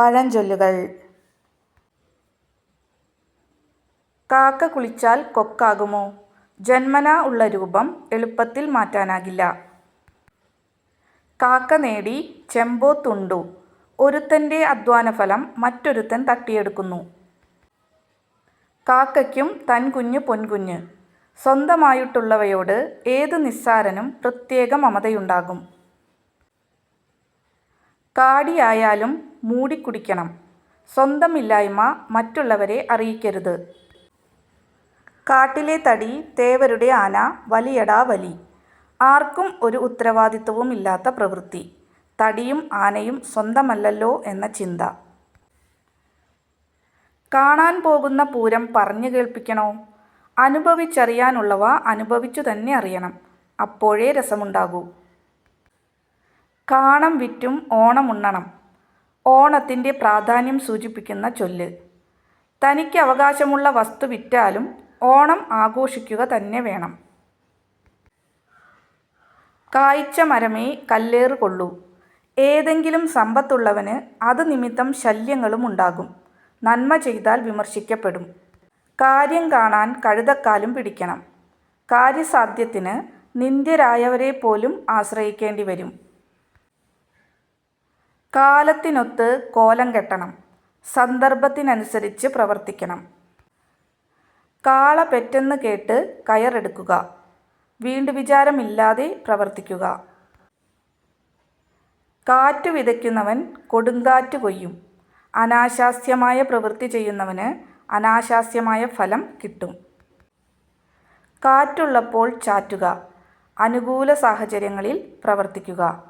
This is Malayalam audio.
പഴഞ്ചൊല്ലുകൾ. കാക്ക കുളിച്ചാൽ കൊക്കാകുമോ? ജന്മനാ ഉള്ള രൂപം എളുപ്പത്തിൽ മാറ്റാനാകില്ല. കാക്ക നേടി ചെമ്പോത്തുണ്ടു ഒരുത്തന്റെ അധ്വാനഫലം മറ്റൊരുത്തൻ തട്ടിയെടുക്കുന്നു. കാക്കയ്ക്കും തൻ കുഞ്ഞ് പൊൻകുഞ്ഞ്. സ്വന്തമായിട്ടുള്ളവയോട് ഏത് നിസ്സാരനും പ്രത്യേക മമതയുണ്ടാകും. കാടിയായാലും മൂടിക്കുടിക്കണം. സ്വന്തമില്ലായ്മ മറ്റുള്ളവരെ അറിയിക്കരുത്. കാട്ടിലെ തടി തേവരുടെ ആന വലിയടാ വലി. ആർക്കും ഒരു ഉത്തരവാദിത്വവും ഇല്ലാത്ത പ്രവൃത്തി. തടിയും ആനയും സ്വന്തമല്ലല്ലോ എന്ന ചിന്ത. കാണാൻ പോകുന്ന പൂരം പറഞ്ഞു കേൾപ്പിക്കണോ? അനുഭവിച്ചറിയാനുള്ളവ അനുഭവിച്ചു തന്നെ അറിയണം. അപ്പോഴേ രസമുണ്ടാകൂ. കാണം വിറ്റും ഓണം ഉണ്ണണം. ഓണത്തിന്റെ പ്രാധാന്യം സൂചിപ്പിക്കുന്ന ചൊല്ല്. തനിക്ക് അവകാശമുള്ള വസ്തു വിറ്റാലും ഓണം ആഘോഷിക്കുക തന്നെ വേണം. കായ്ച്ച മരമേ കല്ലേറ് കൊള്ളൂ. ഏതെങ്കിലും സമ്പത്തുള്ളവന് അത് നിമിത്തം ശല്യങ്ങളും ഉണ്ടാകും. നന്മ ചെയ്താൽ വിമർശിക്കപ്പെടും. കാര്യം കാണാൻ കഴുതക്കാലും പിടിക്കണം. കാര്യസാധ്യത്തിന് നിന്ദ്യരായവരെ പോലും ആശ്രയിക്കേണ്ടി വരും. കാലത്തിനൊത്ത് കോലം കെട്ടണം. സന്ദർഭത്തിനനുസരിച്ച് പ്രവർത്തിക്കണം. കാള പെറ്റെന്ന് കേട്ട് കയറെടുക്കുക. വീണ്ടു വിചാരമില്ലാതെ പ്രവർത്തിക്കുക. കാറ്റ് വിതയ്ക്കുന്നവൻ കൊടുങ്കാറ്റ് കൊയ്യും. അനാശാസ്യമായ പ്രവൃത്തി ചെയ്യുന്നവന് അനാശാസ്യമായ ഫലം കിട്ടും. കാറ്റുള്ളപ്പോൾ ചാറ്റുക. അനുകൂല സാഹചര്യങ്ങളിൽ പ്രവർത്തിക്കുക.